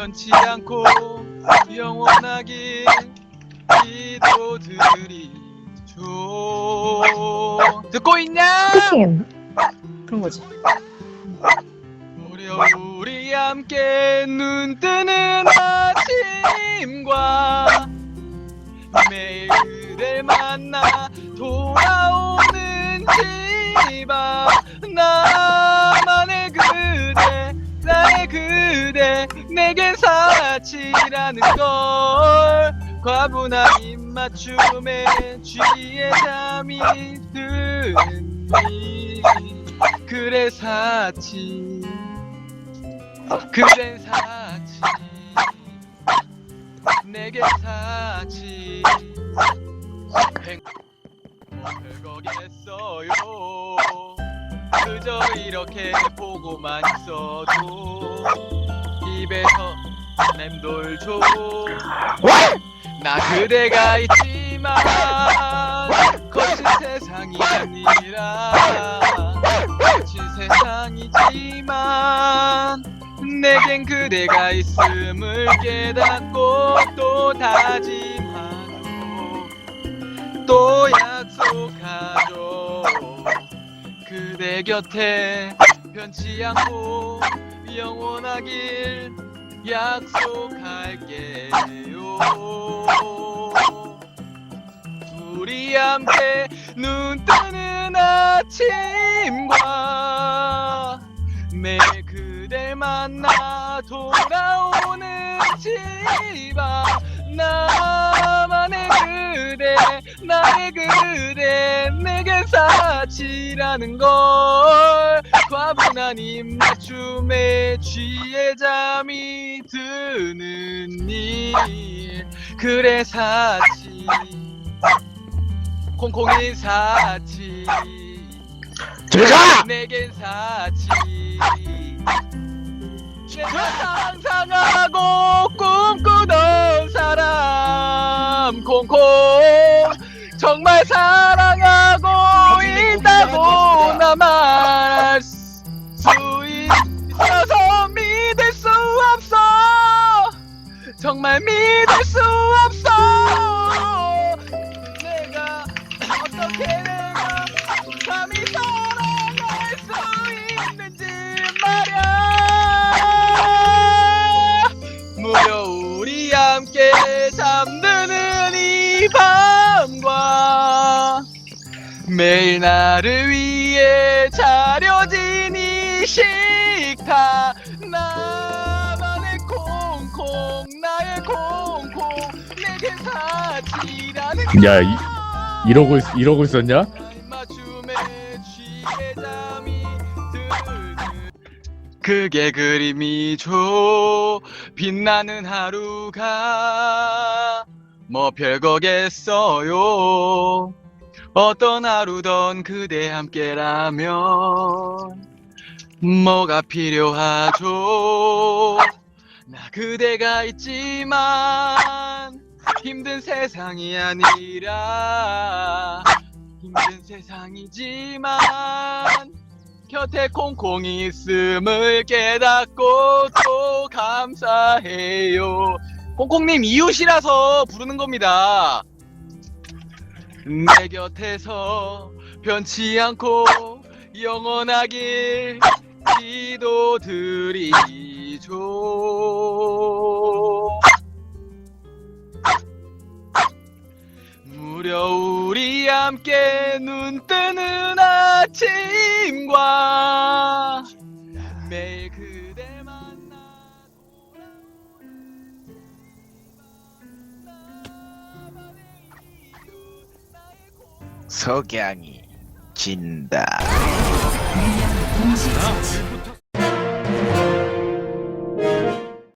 변치 않고 영원하길 기도드리죠 듣고 있냐? 피싱했나? 그런 거지. 무려 우리 함께 눈 뜨는 아침과 매일 그댈 만나 돌 그대 내겐 사치라는 걸. 과분한 입맞춤에 쥐에 잠이 드니 그래 사치. 그댄 사치. 내게 사치. 행 별거겠어요 그저 이렇게 보고만 있어도 입에서 맴돌죠 나 그대가 있지만 거친 세상이 아니라 거친 세상이지만 내겐 그대가 있음을 깨닫고 또 다짐하고 또 약속하죠 그대 곁에 변치 않고 영원하길 약속할게요 우리 함께 눈 뜨는 아침과 매일 그댈 만나 돌아오는 집안 나만의 그대 나의 그대 사치라는 걸 과분한 입맞춤에 쥐에 잠이 드는 일. 그래 사치. 콩콩이 사치! 내겐 사치. 내가 상상 나만 수 있어서 믿을 수 없어. 정말 믿을 수 없어 매일 나를 위해 차려진 이 식탁. 나만의 콩콩 나의 콩콩. 내게 사치라는 야, 이- 이러고 있- 이러고 있었냐? 맞춤에 취해 잠이 드는 그게 그림이죠. 빛나는 하루가 뭐 별거겠어요 어떤 하루던 그대 함께라면 뭐가 필요하죠 나 그대가 있지만 힘든 세상이 아니라 힘든 세상이지만 곁에 콩콩이 있음을 깨닫고 또 감사해요. 콩콩님 이웃이라서 부르는 겁니다. 내 곁에서 변치 않고 영원하길 기도드리죠. 무려 우리 함께 눈 뜨는 아침과 매일 그대 만나 석양이 진다. 돌아오는